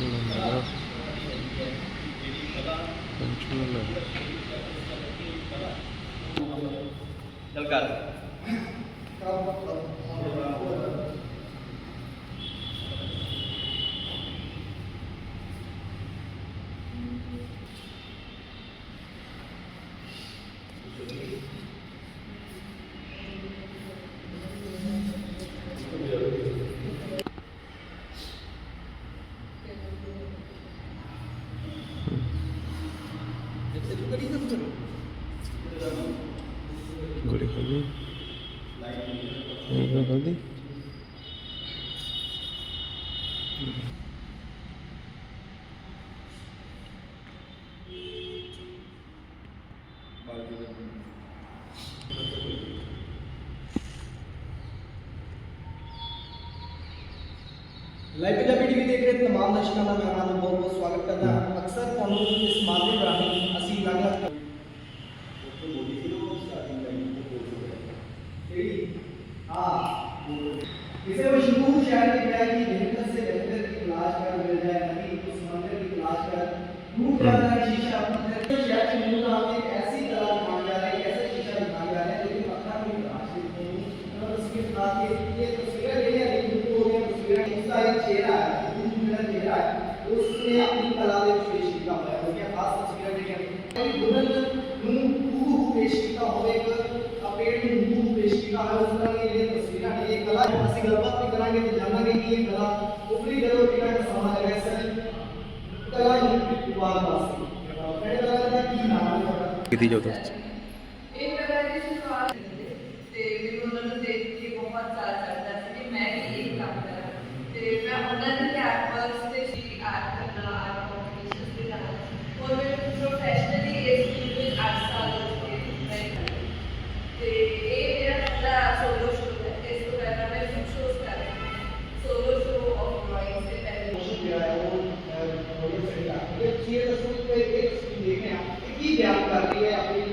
పంచమల పంచమల జల్కారు गोली खोल दी गोली खोल दी लाइव पंजाबी टीवी देख रहे तमाम दर्शकों का मेहमान बहुत बहुत स्वागत करता करना अक्सर इस मामले पर ज़रूर शायद मिल जाए कि बेहतर से बेहतर की क्लास कर मिल जाए अभी उस मंदिर की क्लास कर रूप जाता है शीशा मंदिर तो शायद चुनौत आपने ऐसी कला दिखाई जा रही है ऐसे शीशा दिखाई जा रहा है लेकिन अपना कोई क्लास नहीं और उसके साथ ये ये तस्वीरें ले या एक रूप हो गया तस्वीरें इसका एक चेहरा है रूप मेरा चेहरा है। उसने अपनी कला ने पेश किया हुआ है। और क्या खास तस्वीरें देखें अभी बुलंद नूर पेश किया हुआ एक पेड़ नूर पेश किया है उसका ਅਸੀਂ ਗੱਲਬਾਤ ਵੀ ਕਰਾਂਗੇ ਤੇ ਜਾਣਾਂਗੇ ਕਿ ਇਹ ਕਲਾ ਉਪਰੀ ਜਦੋਂ ਕਿਹੜਾ ਕੁ ਸਮਾਂ ਲੱਗਾ ਸੀ ਕਲਾ ਨੂੰ ਉਪਾਦ ਵਾਸਤੇ ਕਿਹੜੇ ਕਲਾ ਦਾ ਕੀ ਨਾਮ ਹੈ ਤੁਹਾਡਾ ਕੀਤੀ ਜਾਓ ਦੋਸਤ ਇਹ ਕਲਾ ਦੀ ਸ਼ੁਰੂਆਤ ये ये तस्वीर को एक एक तस्वीर देख रहे हैं आप ये की बयान कर रही है अपनी